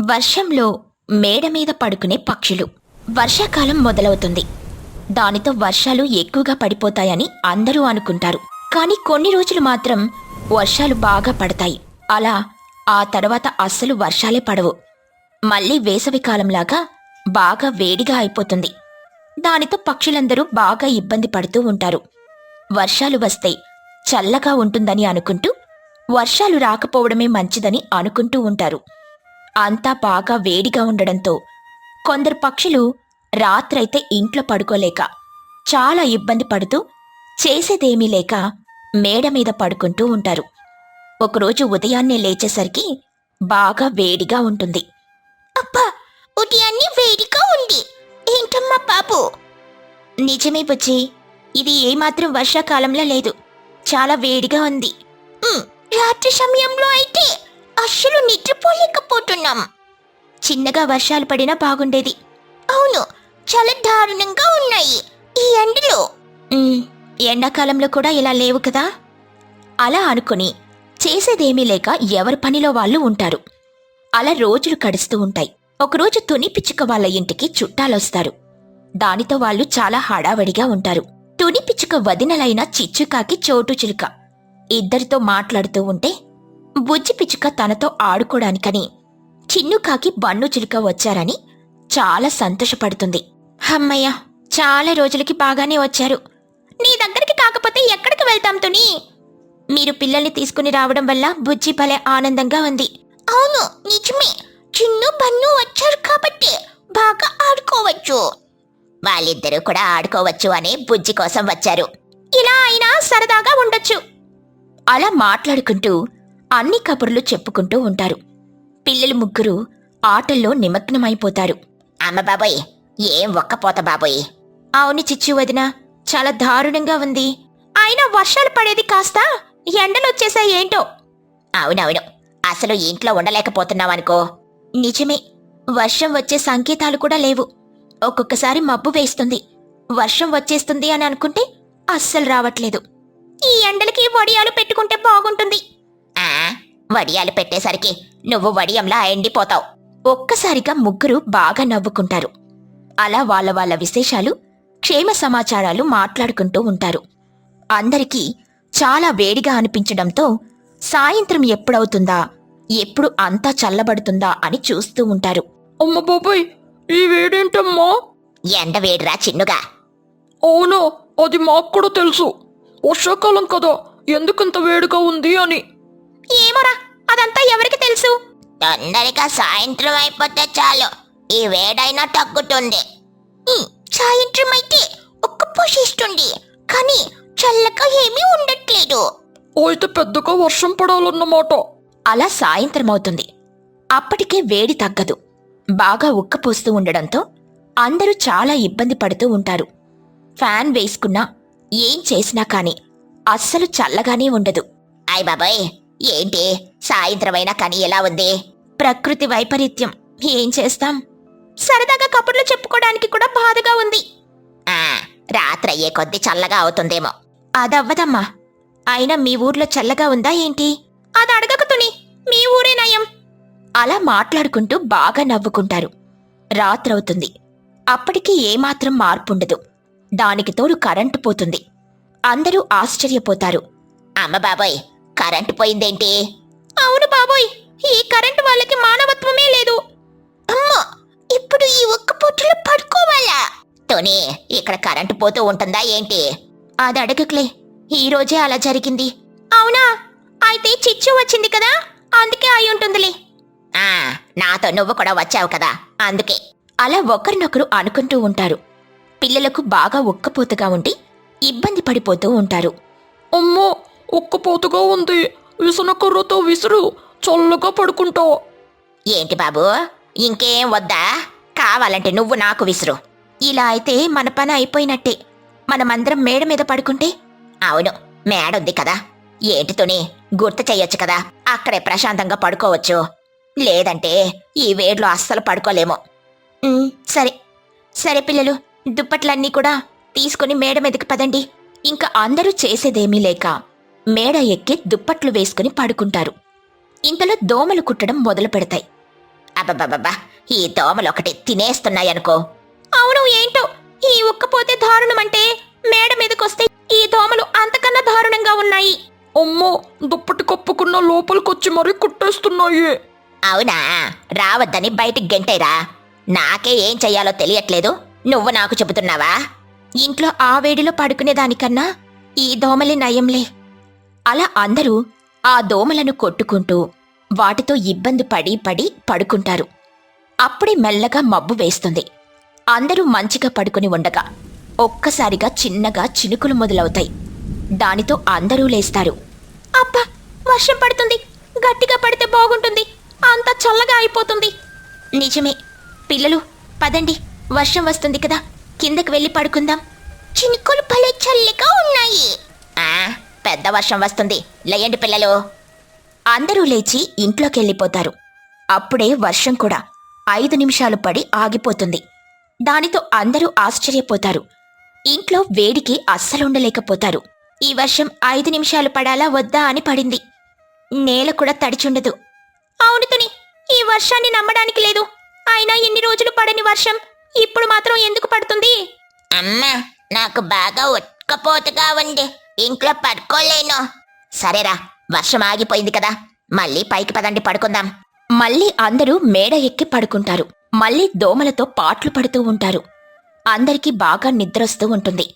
వర్షంలో మేడ మీద పడుకునే పక్షులు. వర్షాకాలం మొదలవుతుంది. దానితో వర్షాలు ఎక్కువగా పడిపోతాయని అందరూ అనుకుంటారు. కానీ కొన్ని రోజులు మాత్రం వర్షాలు బాగా పడతాయి. అలా ఆ తర్వాత అస్సలు వర్షాలే పడవు. మళ్ళీ వేసవికాలంలాగా బాగా వేడిగా అయిపోతుంది. దానితో పక్షులందరూ బాగా ఇబ్బంది పడుతూ ఉంటారు. వర్షాలు వస్తే చల్లగా ఉంటుందని అనుకుంటూ వర్షాలు రాకపోవడమే మంచిదని అనుకుంటూ ఉంటారు. అంతా బాగా వేడిగా ఉండడంతో కొందరు పక్షులు రాత్రైతే ఇంట్లో పడుకోలేక చాలా ఇబ్బంది పడుతూ చేసేదేమీ లేక మేడ మీద పడుకుంటూ ఉంటారు. ఒకరోజు ఉదయాన్నే లేచేసరికి బాగా వేడిగా ఉంటుంది. అబ్బా! ఉదయాన్నే వేడిగా ఉంది. ఏంటమ్మా బాబు? నిజమే బుజ్జి. ఇది ఏమాత్రం వర్షాకాలంలో లేదు. చాలా వేడిగా ఉంది. రాత్రి సమయంలో అయితే అస్సలు నిద్రపోలేకపోతున్నాం. చిన్నగా వర్షాలు పడినా బాగుండేది. అవును చాలా దారుణంగా ఉన్నాయి. ఈ ఎండలో. ఎండాకాలంలో కూడా ఇలా లేవు కదా? అలా అనుకుని చేసేదేమీ లేక ఎవరి పనిలో వాళ్ళు ఉంటారు. అలా రోజులు కడుస్తూ ఉంటాయి. ఒకరోజు తుని పిచ్చుక వాళ్ళ ఇంటికి చుట్టాలొస్తారు. దానితో వాళ్ళు చాలా హడావడిగా ఉంటారు. తుని పిచ్చుక వదినలైన చిచ్చుకాకి చోటు చిలుక. ఇద్దరితో మాట్లాడుతూ ఉంటే బుజ్జి పిచ్చుక తనతో ఆడుకోడానికని చిన్నుకాకి బన్ను చిలుక వచ్చారని చాలా సంతోషపడుతుంది. హమ్మయ్య చాలా రోజులకి బాగానే వచ్చారు. నీ దగ్గరికి కాకపోతే ఎక్కడికి వెళ్తాం తుని? మీరు పిల్లల్ని తీసుకుని రావడం వల్ల బుజ్జి భలే ఆనందంగా ఉంది. అవును నిజమే. చిన్ను బన్ను వచ్చారు కాబట్టి బాగా ఆడుకోవచ్చు. వాళ్ళిద్దరూ కూడా ఆడుకోవచ్చు అని బుజ్జి కోసం వచ్చారు. ఇలా అయినా సరదాగా ఉండొచ్చు. అలా మాట్లాడుకుంటూ అన్ని కబుర్లు చెప్పుకుంటూ ఉంటారు. పిల్లలు ముగ్గురు ఆటల్లో నిమగ్నమైపోతారు. అమ్మ బాబోయ్ ఏం ఒక్కపోత బాబోయ్? అవును చిచ్చు వదిన చాలా దారుణంగా ఉంది. అయినా వర్షాలు పడేది కాస్త ఎండలొచ్చేసా ఏంటో. అవునవును అసలు ఇంట్లో ఉండలేకపోతున్నావనుకో. నిజమే వర్షం వచ్చే సంకేతాలు కూడా లేవు. ఒక్కొక్కసారి మబ్బు వేస్తుంది. వర్షం వచ్చేస్తుంది అని అనుకుంటే అస్సలు రావట్లేదు. ఈ ఎండలకి వడియాలు పెట్టుకుంటే బాగుంటుంది. ఆ వడియాలు పెట్టేసరికి నువ్వు వడియంలా ఎండిపోతావు. ఒక్కసారిగా ముగ్గురు బాగా నవ్వుకుంటారు. అలా వాళ్ళ వాళ్ళ విశేషాలు క్షేమ సమాచారాలు మాట్లాడుకుంటూ ఉంటారు. అందరికీ చాలా వేడిగా అనిపించడంతో సాయంత్రం ఎప్పుడవుతుందా ఎప్పుడు అంతా చల్లబడుతుందా అని చూస్తూ ఉంటారు. అమ్మ బాబాయ్ ఈ వేడేంటమ్మా? ఎండ వేడిరా చిన్నుగా? అవును అది మాకు కూడా తెలుసు. వర్షాకాలం కదా. ఎందుకంత వేడిగా ఉంది అని. ఏమోరా అదంతా ఎవరికి తెలుసు? తొందరగా సాయంత్రం అయిపోతే చాలు. ఈ వేడైనా తగ్గుతుంది. సాయంత్రం అయితే ఒక్క పోషిస్తుంది కానీ చల్లగా ఏమీ ఉండట్లేదు. అయితే పెద్దగా వర్షం పడాలన్నమాట. అలా సాయంత్రం అవుతుంది. అప్పటికే వేడి తగ్గదు. బాగా ఉక్కపోస్తూ ఉండడంతో అందరూ చాలా ఇబ్బంది పడుతూ ఉంటారు. ఫ్యాన్ వేసుకున్నా ఏం చేసినా కాని అస్సలు చల్లగానే ఉండదు. అయ్ బాబాయ్! ఏంటి? సాయంత్రమైనా కానీ ఎలా ఉంది? ప్రకృతి వైపరీత్యం. ఏం చేస్తాం? సరదాగా కబుర్లు చెప్పుకోవడానికి కూడా బాధగా ఉంది. ఆ రాత్రి అయ్యే కొద్ది చల్లగా అవుతుందేమో. అదవ్వదమ్మా. అయినా మీ ఊర్లో చల్లగా ఉందా ఏంటి? అది అడగకుతుని మీ ఊరే నయం. అలా మాట్లాడుకుంటూ బాగా నవ్వుకుంటారు. రాత్రవుతుంది. అప్పటికి ఏమాత్రం మార్పుండదు. దానికి తోడు కరెంటు పోతుంది. అందరూ ఆశ్చర్యపోతారు. అమ్మ బాబోయ్ కరెంటు పోయిందేంటి? అవును బాబోయ్ ఈ కరెంటు వాళ్ళకి మానవత్వమే లేదు. అమ్మా ఇప్పుడు ఈ ఒక్క పొట్టులో పడుకోవాలా? తోనే ఇక్కడ కరెంటు పోతూ ఉంటుందా ఏంటి? అది అడగక్లే ఈ రోజే అలా జరిగింది. అవునా? అయితే చిచ్చు వచ్చింది కదా అందుకే అయి ఉంటుందిలే. ఆ నాతో నువ్వు కూడా వచ్చావు కదా అందుకే. అలా ఒకరినొకరు అనుకుంటూ ఉంటారు. పిల్లలకు బాగా ఉక్కపోతగా ఉండి ఇబ్బంది పడిపోతూ ఉంటారు. అమ్మో ఒక్కపోతగా ఉంది. విసనకర్రతో విసురు చల్లగా పడుకుంటా. ఏంటి బాబు ఇంకేం వద్దా? కావాలంటే నువ్వు నాకు విసురు. ఇలా అయితే మన పని అయిపోయినట్టే. మనమందరం మేడ మీద పడుకుంటే? అవును మేడుంది కదా. ఏంటితోని గుర్తు చెయ్యొచ్చు కదా. అక్కడే ప్రశాంతంగా పడుకోవచ్చు. లేదంటే ఈ వేడిలో అస్సలు పడుకోలేము. ఉమ్, సరే. సరే పిల్లలు దుప్పట్లన్నీ కూడా తీసుకుని మేడ మీదకి పదండి. ఇంకా అందరూ చేసేదేమీ లేక మేడ ఎక్కి దుప్పట్లు వేసుకుని పడుకుంటారు. ఇంతలో దోమలు కుట్టడం మొదలు పెడతాయి. అబ్బబ్బబ్బా ఈ దోమలు ఒకటి తినేస్తున్నాయనుకో. అవును ఏంటో? ఈ ఉక్కపోతే దారుణమంటే మేడ మీదకొస్తే ఈ దోమలు అంతకన్నా దారుణంగా ఉన్నాయి. అమ్మో దుప్పటి కప్పుకున్న లోపలికొచ్చి మరీ కుట్టేస్తున్నాయి. అవునా? రావద్దని బయటికి గెంటేరా? నాకే ఏం చెయ్యాలో తెలియట్లేదు. నువ్వు నాకు చెబుతున్నావా? ఇంట్లో ఆ వేడిలో పడుకునేదానికన్నా ఈ దోమలే నయంలే. అలా అందరూ ఆ దోమలను కొట్టుకుంటూ వాటితో ఇబ్బంది పడి పడి పడుకుంటారు. అప్పుడే మెల్లగా మబ్బు వేస్తుంది. అందరూ మంచిగా పడుకుని ఉండగా ఒక్కసారిగా చిన్నగా చినుకులు మొదలవుతాయి. దానితో అందరూ లేస్తారు. అబ్బా వర్షం పడుతుంది. గట్టిగా పడితే బాగుంటుంది. అంతా చల్లగా అయిపోతుంది. నిజమే. పిల్లలు పదండి. వర్షం వస్తుంది కదా కిందకి వెళ్ళి పడుకుందాం. చినుకులు భలే చల్లగా ఉన్నాయి. పెద్ద వర్షం వస్తుంది. లేయండి పిల్లలు. అందరూ లేచి ఇంట్లోకి వెళ్ళిపోతారు. అప్పుడే వర్షం కూడా ఐదు నిమిషాలు పడి ఆగిపోతుంది. దానితో అందరూ ఆశ్చర్యపోతారు. ఇంట్లో వేడికి అస్సలుండలేకపోతారు. ఈ వర్షం ఐదు నిమిషాలు పడాలా వద్దా అని పడింది. నేల కూడా తడిచుండదు. అవును తుని ఈ వర్షాన్ని నమ్మడానికి లేదు. అయినా ఎన్ని రోజులు పడని వర్షం? ఇప్పుడు మాత్రం ఎందుకు పడుతుంది? అమ్మా నాకు బాగా ఉట్కపోతుగా ఉంది. ఇంట్లో పడుకోలేను. సరేరా వర్షం ఆగిపోయింది కదా. మళ్ళీ పైకి పదండి పడుకుందాం. మళ్ళీ అందరూ మేడ ఎక్కి పడుకుంటారు. మళ్ళీ దోమలతో పాట్లు పడుతూ ఉంటారు. అందరికీ బాగా నిద్రొస్తూ ఉంటుంది.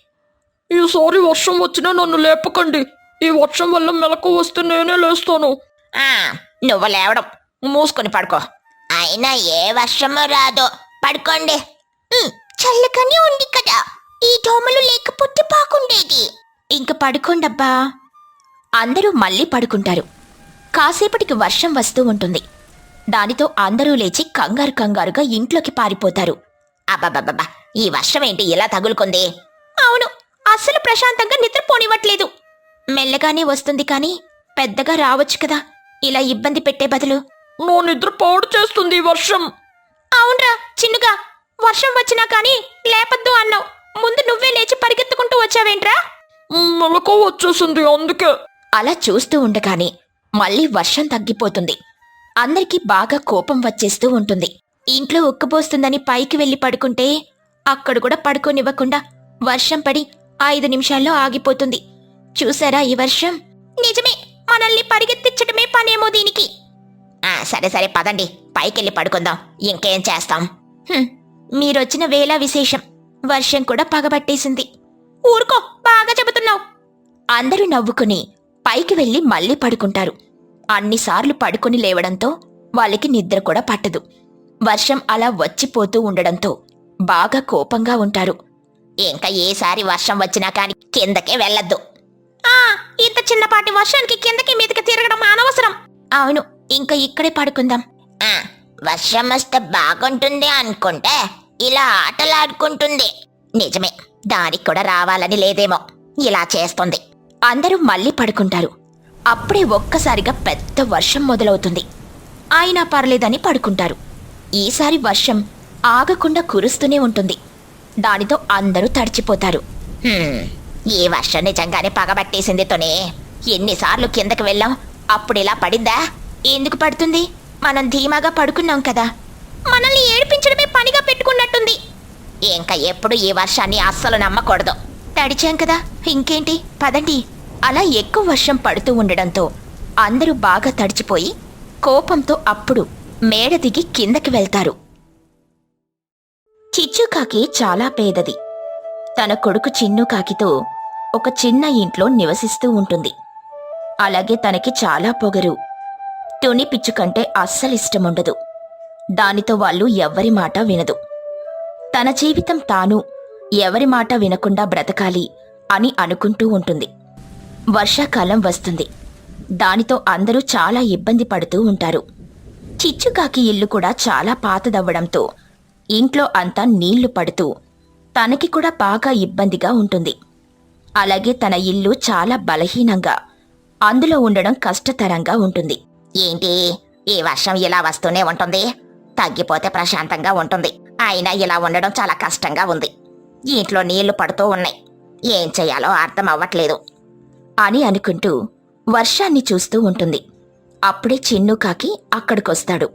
ఈసారి వర్షం వచ్చినా నన్ను లేపకండి. ఈ వర్షం వల్ల మెలకు వస్తే నేనే లేస్తాను. ఆ నువ్వు లేవడం. మూసుకొని పడుకో. అయినా ఏ వర్షమో రాదో. పడుకోండి. చల్లగానే ఉంది కదా. ఈ దోమలు లేకపోతే బాగుండేది. ఇంక పడుకోండబ్బా. అందరూ మళ్ళీ పడుకుంటారు. కాసేపటికి వర్షం వస్తూ ఉంటుంది. దానితో అందరూ లేచి కంగారు కంగారుగా ఇంట్లోకి పారిపోతారు. అబ్బబ్బబ్బా ఈ వర్షం ఏంటి? ఇలా తగులుకుంది? అవును అస్సలు ప్రశాంతంగా నిద్రపోనివ్వట్లేదు. మెల్లగానే వస్తుంది కానీ పెద్దగా రావచ్చు కదా. ఇలా ఇబ్బంది పెట్టే బదులు నా నిద్ర పాడు చేస్తుంది వర్షం. అవునరా చిన్నుగా వర్షం వచ్చినా కానీ లేపద్దు అన్నావు. ముందు నువ్వే లేచి పరిగెత్తుకుంటూ వచ్చావేంట్రా? మెలకు వచ్చేసింది అందుకే. అలా చూస్తూ ఉండగానే మళ్ళీ వర్షం తగ్గిపోతుంది. అందరికీ బాగా కోపం వచ్చేస్తూ ఉంటుంది. ఇంట్లో ఉక్కబోస్తుందని పైకి వెళ్ళి పడుకుంటే అక్కడ కూడా పడుకోనివ్వకుండా వర్షం పడి ఐదు నిమిషాల్లో ఆగిపోతుంది. చూసారా ఈ వర్షం? నిజమే మనల్ని పరిగెత్తించడమే పనేమో దీనికి. సరే సరే పదండి. పైకెళ్ళి పడుకుందాం. ఇంకేం చేస్తాం? మీరొచ్చిన వేళ విశేషం. వర్షం కూడా పగబట్టేసింది. ఊరుకో బాగా చెబుతున్నావు. అందరూ నవ్వుకుని పైకి వెళ్ళి మళ్ళీ పడుకుంటారు. అన్నిసార్లు పడుకుని లేవడంతో వాళ్ళకి నిద్ర కూడా పట్టదు. వర్షం అలా వచ్చిపోతూ ఉండడంతో బాగా కోపంగా ఉంటారు. ఇంకా ఏసారి వర్షం వచ్చినా కాని కిందకే వెళ్ళొద్దు. ఆ ఇంత చిన్నపాటి వర్షానికి కిందకి మీదకి తిరగడం అనవసరం. అవును ఇంకా ఇక్కడే పడుకుందాం. వర్షం వస్తే బాగుంటుంది అనుకుంటే ఇలా ఆటలాడుకుంటుంది. నిజమే దానికి కూడా రావాలని లేదేమో. ఇలా చేస్తుంది. అందరూ మళ్ళీ పడుకుంటారు. అప్పుడే ఒక్కసారిగా పెద్ద వర్షం మొదలవుతుంది. అయినా పర్లేదని పడుకుంటారు. ఈసారి వర్షం ఆగకుండా కురుస్తూనే ఉంటుంది. దానితో అందరూ తడిచిపోతారు. ఈ వర్షం నిజంగానే పగబట్టేసింది తోనే. ఎన్నిసార్లు కిందకి వెళ్ళాం. అప్పుడు ఇలా పడిందా? ఎందుకు పడుతుంది? మనం ధీమాగా పడుకున్నాం కదా. మనల్ని ఏడిపించడమే పనిగా పెట్టుకున్నట్టుంది. ఇంకా ఎప్పుడు ఈ వర్షాన్ని అస్సలు నమ్మకూడదు. తడిచాం కదా ఇంకేంటి? పదండి. అలా ఎక్కువ వర్షం పడుతూ ఉండడంతో అందరూ బాగా తడిచిపోయి కోపంతో అప్పుడు మేడ దిగి కిందకి వెళ్తారు. చిచ్చుకాకి చాలా పేదది. తన కొడుకు చిన్ను కాకితో ఒక చిన్న ఇంట్లో నివసిస్తూ ఉంటుంది. అలాగే తనకి చాలా పొగరు. తుని పిచ్చుకంటే అస్సలిష్టముండదు. దానితో వాళ్ళు ఎవ్వరి మాట వినదు. తన జీవితం తాను ఎవరి మాట వినకుండా బ్రతకాలి అని అనుకుంటూ ఉంటుంది. వర్షాకాలం వస్తుంది. దానితో అందరూ చాలా ఇబ్బంది పడుతూ ఉంటారు. చిచ్చుకాకి ఇల్లు కూడా చాలా పాతదవ్వడంతో ఇంట్లో అంతా నీళ్ళు పడుతూ తనకి కూడా బాగా ఇబ్బందిగా ఉంటుంది. అలాగే తన ఇల్లు చాలా బలహీనంగా అందులో ఉండడం కష్టతరంగా ఉంటుంది. ఏంటి? ఈ వర్షం ఇలా వస్తూనే ఉంటుంది. తగ్గిపోతే ప్రశాంతంగా ఉంటుంది. అయినా ఇలా ఉండడం చాలా కష్టంగా ఉంది. ఇంట్లో నీళ్ళు పడుతూ ఉన్నాయి. ఏం చేయాలో అర్థం అవ్వట్లేదు. అని అనుకుంటూ వర్షాన్ని చూస్తూ ఉంటుంది. అప్పుడే చిన్ను కాకి అక్కడికొస్తాడు.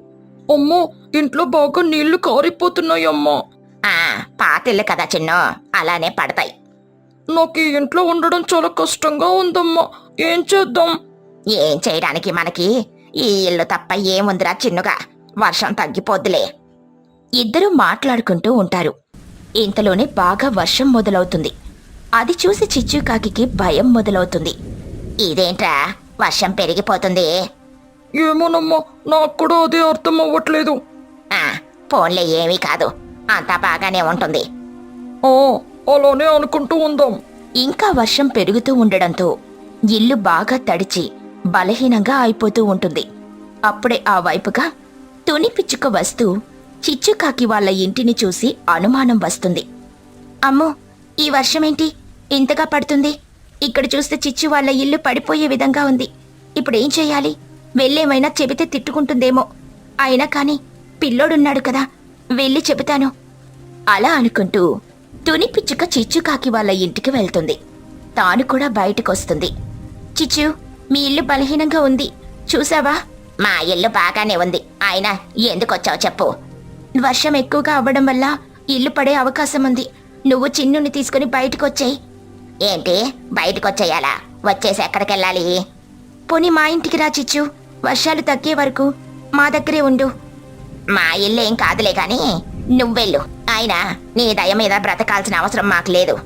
అమ్మో ఇంట్లో బాగా నీళ్ళు కారిపోతున్నాయమ్మా. ఆ పాతిల్లు కదా చిన్ను. అలానే పడతాయి. నాకు ఈ ఇంట్లో ఉండడం చాలా కష్టంగా ఉందమ్మా. ఏం చేద్దాం? ఏం చేయడానికి మనకి? ఈ ఇల్లు తప్ప ఏముందిరా చిన్నుగా? వర్షం తగ్గిపోద్దులే. ఇద్దరూ మాట్లాడుకుంటూ ఉంటారు. ఇంతలోనే బాగా వర్షం మొదలవుతుంది. అది చూసి చిచ్చుకాకి భయం మొదలవుతుంది. ఇదేంట్రా? వర్షం పెరిగిపోతుంది. ఏమోనమ్మా నాకు కూడా అదే అర్థం అవ్వట్లేదు. ఫోన్లే ఏమీ కాదు. అంతా బాగానే ఉంటుంది. అలానే అనుకుంటూ ఉందాం. ఇంకా వర్షం పెరుగుతూ ఉండడంతో ఇల్లు బాగా తడిచి బలహీనంగా అయిపోతూ ఉంటుంది. అప్పుడే ఆ వైపుగా తుని పిచ్చుక వస్తూ చిచ్చుకాకి వాళ్ళ ఇంటిని చూసి అనుమానం వస్తుంది. అమ్మో ఈ వర్షమేంటి? ఇంతగా పడుతుంది. ఇక్కడ చూస్తే చిచ్చు వాళ్ళ ఇల్లు పడిపోయే విధంగా ఉంది. ఇప్పుడేం చేయాలి? వెళ్ళేమైనా చెబితే తిట్టుకుంటుందేమో. అయినా కాని పిల్లోడున్నాడు కదా వెళ్ళి చెబుతాను. అలా అనుకుంటూ తుని పిచ్చుక చిచ్చుకాకి వాళ్ళ ఇంటికి వెళ్తుంది. తాను కూడా బయటకొస్తుంది. చిచ్చు మీ ఇల్లు బలహీనంగా ఉంది. చూసావా? మా ఇల్లు బాగానే ఉంది. ఆయన ఎందుకొచ్చావు చెప్పు. వర్షం ఎక్కువగా అవ్వడం వల్ల ఇల్లు పడే అవకాశం ఉంది. నువ్వు చిన్నుని తీసుకుని బయటకొచ్చేయి. ఏంటి? బయటకొచ్చేయాలా? వచ్చేసి ఎక్కడికెళ్ళాలి? పోనీ మా ఇంటికి రా చిచ్చు. వర్షాలు తగ్గే వరకు మా దగ్గరే ఉండు. మా ఇల్లు ఏం కాదులే గాని నువ్వెళ్ళు ఆయన నీ దయ మీద బ్రతకాల్సిన అవసరం మాకు లేదు.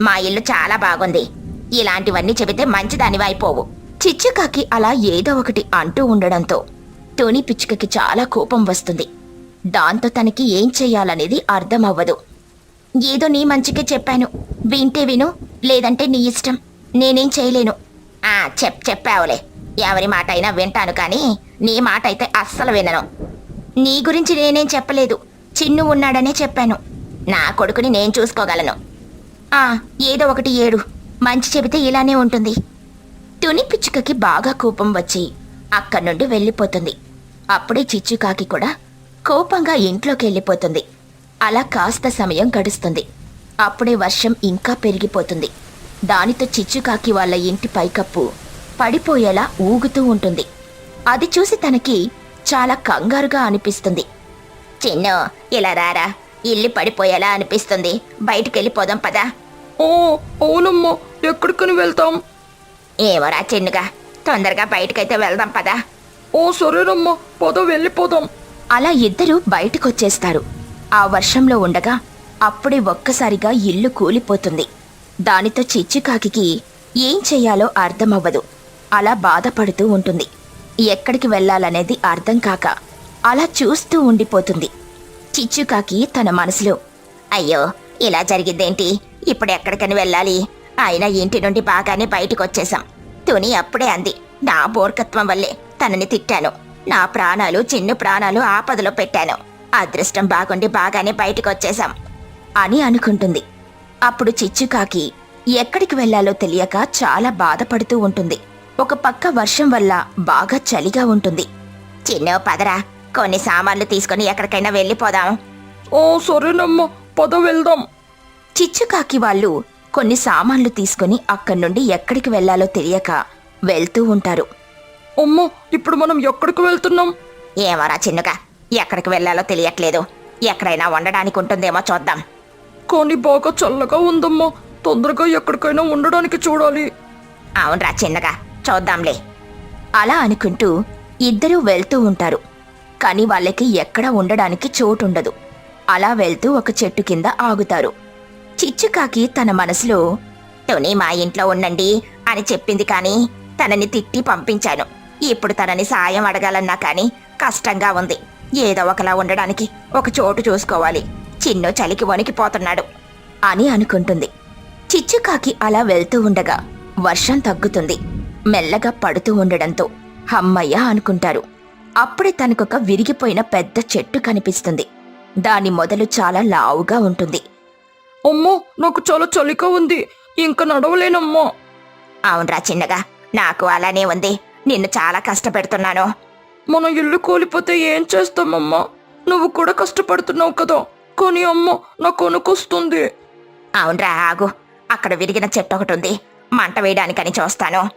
మా ఇల్లు చాలా బాగుంది. ఇలాంటివన్నీ చెబితే మంచిదానివి అయిపోవు. చిచ్చుకాకి అలా ఏదో ఒకటి అంటూ ఉండడంతో టోనీ పిచ్చుకకి చాలా కోపం వస్తుంది. దాంతో తనకి ఏం చెయ్యాలనేది అర్థం అవ్వదు ఏదో నీ మంచికే చెప్పాను. వింటే విను లేదంటే నీ ఇష్టం. నేనేం చేయలేను. ఆ చెప్ చెప్పావులే. ఎవరి మాట అయినా వింటాను కానీ నీ మాట అయితే అస్సలు వినను. నీ గురించి నేనేం చెప్పలేదు. చిన్ను ఉన్నాడనే చెప్పాను. నా కొడుకుని నేను చూసుకోగలను. ఆ ఏదో ఒకటి ఏడు. మంచి చెబితే ఇలానే ఉంటుంది. తుని పిచ్చుకకి బాగా కోపం వచ్చి అక్కడి నుండి వెళ్ళిపోతుంది. అప్పుడే చిచ్చుకాకి కూడా కోపంగా ఇంట్లోకి వెళ్ళిపోతుంది. అలా కాస్త సమయం గడుస్తుంది. అప్పుడే వర్షం ఇంకా పెరిగిపోతుంది. దానితో చిచ్చుకాకి వాళ్ళ ఇంటి పైకప్పు పడిపోయేలా ఊగుతూ ఉంటుంది. అది చూసి తనకి చాలా కంగారుగా అనిపిస్తుంది. చిన్న ఇలా రారా. ఇల్లు పడిపోయేలా అనిపిస్తుంది. బయటికెళ్ళిపోదాం పదా. ఓ అవునమ్మా. ఎక్కడికని వెళ్తాం? ఏమోరా చిన్నుగా తొందరగా బయటకైతే వెళ్దాం పదా. ఓ సరేనమ్మా పద వెళ్ళిపోదాం. అలా ఇద్దరూ బయటకొచ్చేస్తారు. ఆ వర్షంలో ఉండగా అప్పుడే ఒక్కసారిగా ఇల్లు కూలిపోతుంది. దానితో చిచ్చుకాకి ఏం చెయ్యాలో అర్థమవ్వదు. అలా బాధపడుతూ ఉంటుంది. ఎక్కడికి వెళ్ళాలనేది అర్థం కాక అలా చూస్తూ ఉండిపోతుంది. చిచ్చుకాకి తన మనసులో అయ్యో ఇలా జరిగిద్దేంటి ఇప్పుడు ఎక్కడికని వెళ్ళాలి? అయినా ఇంటి నుండి బాగానే బయటకొచ్చేశాం. తుని అప్పుడే అంది నా బోర్కత్వం వల్లే తనని తిట్టాను. నా ప్రాణాలు చిన్ను ప్రాణాలు ఆపదలో పెట్టాను. అదృష్టం బాగుండి బాగానే బయటకొచ్చేశాం. అని అనుకుంటుంది. అప్పుడు చిచ్చుకాకి ఎక్కడికి వెళ్ళాలో తెలియక చాలా బాధపడుతూ ఉంటుంది. ఒక పక్క వర్షం వల్ల బాగా చలిగా ఉంటుంది. చిన్నో పదరా. కొన్ని సామాన్లు తీసుకొని ఎక్కడికైనా వెళ్ళిపోదాం. ఓ సరేనమ్మా. పద వెళ్దాం. చిచ్చుకాకి వాళ్ళు కొన్ని సామాన్లు తీసుకొని అక్కడి నుండి ఎక్కడికి వెళ్ళాలో తెలియక వెళ్తూ ఉంటారు. అమ్మా ఇప్పుడు మనం ఎక్కడికి వెళ్తున్నాం? ఏమరా చిన్నుగా ఎక్కడికి వెళ్ళాలో తెలియట్లేదు. ఎక్కడైనా ఉండడానికి ఉంటుందేమో చూద్దాం. కానీ బాగా చల్లగా ఉందమ్మా. తొందరగా ఎక్కడికైనా ఉండడానికి చూడాలి. అవునరా చిన్నగా చూద్దాంలే. అలా అనుకుంటూ ఇద్దరూ వెళ్తూ ఉంటారు. కానీ వాళ్ళకి ఎక్కడ ఉండడానికి చోటుండదు. అలా వెళ్తూ ఒక చెట్టు కింద ఆగుతారు. చిచ్చుకాకి తన మనసులో టోనీ మా ఇంట్లో ఉండండి అని చెప్పింది కానీ తనని తిట్టి పంపించాను. ఇప్పుడు తనని సాయం అడగాలన్నా కానీ కష్టంగా ఉంది. ఏదో ఒకలా ఉండడానికి ఒక చోటు చూసుకోవాలి. చిన్ను చలికి వణికిపోతున్నాడు అని అనుకుంటుంది. చిచ్చుకాకి అలా వెళ్తూ ఉండగా వర్షం తగ్గుతుంది. మెల్లగా పడుతూ ఉండడంతో హమ్మయ్య అనుకుంటారు. అప్పుడే తనకొక విరిగిపోయిన పెద్ద చెట్టు కనిపిస్తుంది. దాని మొదలు చాలా లావుగా ఉంటుంది. అమ్మో నాకు చాలా చలిగా ఉంది. ఇంకా నడవలేనమ్మా. అవునరా చిన్నగా నాకు అలానే ఉంది. నిన్ను చాలా కష్టపెడుతున్నాను. మన ఇల్లు కూలిపోతే ఏం చేస్తామమ్మా? నువ్వు కూడా కష్టపడుతున్నావు కదా. కానీ అమ్మ నాకు వణుకొస్తుంది అవునరా ఆగు. అక్కడ విరిగిన చెట్టు ఒకటి ఉంది. మంట వేయడానికని చూస్తాను.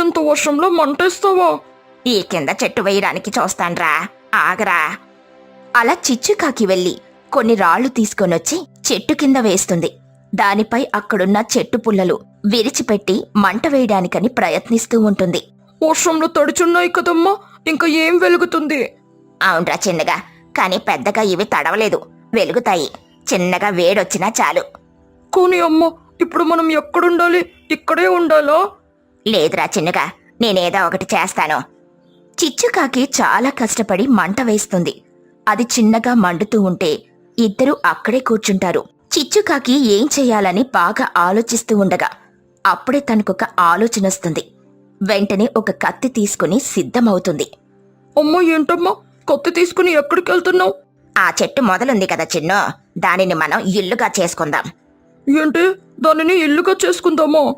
ఇంత వర్షంలో మంటేస్తావా? ఈ కింద చెట్టు వేయడానికి చూస్తాన్రా. ఆగరా. అలా చిచ్చుకాకి వెళ్ళి కొన్ని రాళ్ళు తీసుకొనొచ్చి చెట్టు కింద వేస్తుంది. దానిపై అక్కడున్న చెట్టు పుల్లలు విరిచిపెట్టి మంట వేయడానికని ప్రయత్నిస్తూ ఉంటుంది. వర్షంలో తడిచున్నాయి కదమ్మా ఇంకా ఏం వెలుగుతుంది? అవునరా చిన్నగా కానీ పెద్దగా ఇవి తడవలేదు. వెలుగుతాయి. చిన్నగా వేడొచ్చినా చాలు. కానీ అమ్మ ఇప్పుడు మనం ఎక్కడుండాలి? ఇక్కడే ఉండాలా? లేదురా చిన్నగా నేనేదో ఒకటి చేస్తాను. చిచ్చుకాకి చాలా కష్టపడి మంట వేస్తుంది. అది చిన్నగా మండుతూ ఉంటే ఇద్దరూ అక్కడే కూర్చుంటారు. చిచ్చుకాకి ఏం చెయ్యాలని బాగా ఆలోచిస్తూ ఉండగా అప్పుడే తనకొక ఆలోచన వస్తుంది. వెంటనే ఒక కత్తి తీసుకుని సిద్ధమవుతుంది. అమ్మ ఏంటమ్మా? కత్తి తీసుకుని ఎక్కడికి వెళ్తున్నావు ఆ చెట్టు మొదలుంది కదా చిన్ను. దానిని మనం ఇల్లుగా చేసుకుందాం. ఏంటి? దానిని ఇల్లుగా చేసుకుందామా?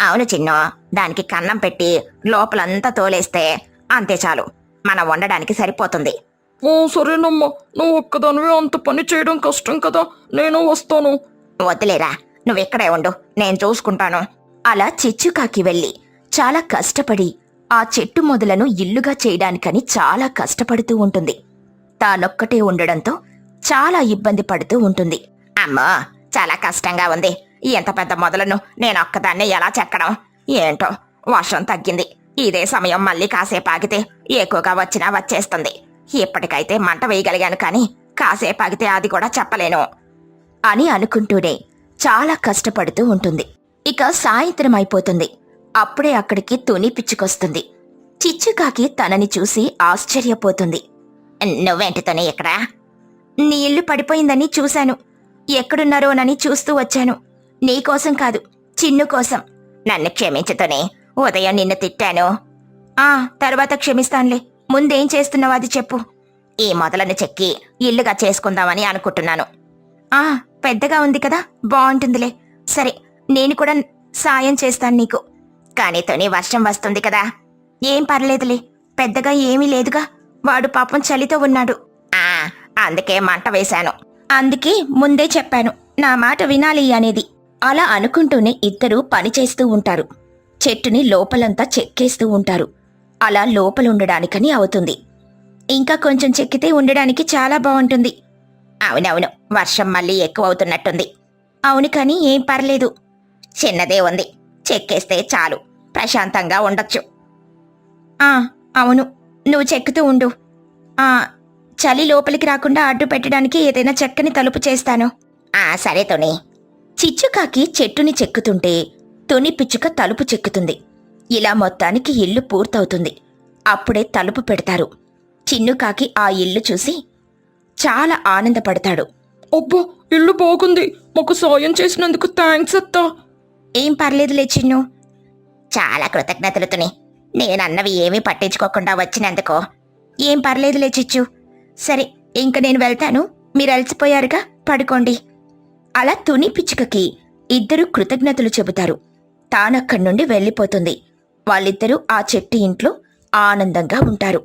అవును చిన్ను. దానికి కన్నం పెట్టి లోపలంతా తోలేస్తే అంతే చాలు. మనం వండడానికి సరిపోతుంది. ఓ సరేనమ్మా. నువ్వు ఒక్కదానివే అంత పని చేయడం కష్టం కదా. నేను వస్తాను. వద్దులేరా. నువ్వెక్కడే ఉండు. నేను చూసుకుంటాను. అలా చిచ్చుకాకి వెళ్ళి చాలా కష్టపడి ఆ చెట్టు మొదలను ఇల్లుగా చేయడానికని చాలా కష్టపడుతూ ఉంటుంది. తానొక్కటే ఉండడంతో చాలా ఇబ్బంది పడుతూ ఉంటుంది. అమ్మో చాలా కష్టంగా ఉంది. ఎంత పెద్ద మొదలను నేను ఒక్కదాన్నే ఎలా చెక్కడం? ఏంటో వర్షం తగ్గింది. ఇదే సమయం మళ్ళీ కాసేపు ఆగితే ఎక్కువగా వచ్చినా వచ్చేస్తుంది. ఇప్పటికైతే మంట వేయగలిగాను కానీ కాసేపు ఆగితే అది కూడా చెప్పలేను అని అనుకుంటూనే చాలా కష్టపడుతూ ఉంటుంది. ఇక సాయంత్రం అయిపోతుంది. అప్పుడే అక్కడికి తుని పిచ్చుకొస్తుంది. చిచ్చుకాకి తనని చూసి ఆశ్చర్యపోతుంది. నువ్వేంటి తుని ఇక్కడ? నీ ఇల్లు పడిపోయిందని చూశాను. ఎక్కడున్నారోనని చూస్తూ వచ్చాను. నీకోసం కాదు చిన్ను కోసం. నన్ను క్షమించుతూనే ఉదయం నిన్ను తిట్టాను. ఆ తర్వాత క్షమిస్తానులే. ముందేం చేస్తున్నావు అది చెప్పు. ఈ మొదలను చెక్కి ఇల్లుగా చేసుకుందామని అనుకుంటున్నాను. ఆ పెద్దగా ఉంది కదా బాగుంటుందిలే. సరే నేను కూడా సాయం చేస్తాను నీకు. కానీ తొని వర్షం వస్తుంది కదా. ఏం పర్లేదులే పెద్దగా ఏమీ లేదుగా. వాడు పాపం చలితో ఉన్నాడు. ఆ అందుకే మంట వేశాను. అందుకే ముందే చెప్పాను నా మాట వినాలి అనేది. అలా అనుకుంటూనే ఇద్దరూ పని చేస్తూ ఉంటారు. చెట్టుని లోపలంతా చెక్కేస్తూ ఉంటారు. అలా లోపలుండడానికని అవుతుంది. ఇంకా కొంచెం చెక్కితే ఉండడానికి చాలా బాగుంటుంది అవునవును వర్షం మళ్ళీ ఎక్కువ అవుతున్నట్టుంది అవును కానీ ఏం పర్లేదు. చిన్నదే ఉంది. చెక్కేస్తే చాలు. ప్రశాంతంగా ఉండొచ్చు. ఆ అవును. నువ్వు చెక్కుతూ ఉండు. ఆ చలి లోపలికి రాకుండా అడ్డు పెట్టడానికి ఏదైనా చెక్కని తలుపు చేస్తాను. ఆ సరే తుని. చిచ్చుకాకి చెట్టుని చెక్కుతుంటే తుని పిచ్చుక తలుపు చెక్కుతుంది. ఇలా మొత్తానికి ఇల్లు పూర్తవుతుంది. అప్పుడే తలుపు పెడతారు. చిన్నుకాకి ఆ ఇల్లు చూసి చాలా ఆనందపడతాడు. అబ్బా ఇల్లు బాగుంది. మాకు సాయం చేసినందుకు థ్యాంక్స్ అత్తా. ఏం పర్లేదులే చిన్ను. చాలా కృతజ్ఞతలు తుని నేనన్నవి ఏమీ పట్టించుకోకుండా వచ్చినందుకో. ఏం పర్లేదులే చిచ్చు. సరే ఇంక నేను వెళ్తాను. మీరు అలసిపోయారుగా పడుకోండి. అలా తుని పిచ్చుకకి ఇద్దరు కృతజ్ఞతలు చెబుతారు. తానక్కడి నుండి వెళ్ళిపోతుంది. వాళ్ళిద్దరూ ఆ చెట్టి ఇంట్లో ఆనందంగా ఉంటారు.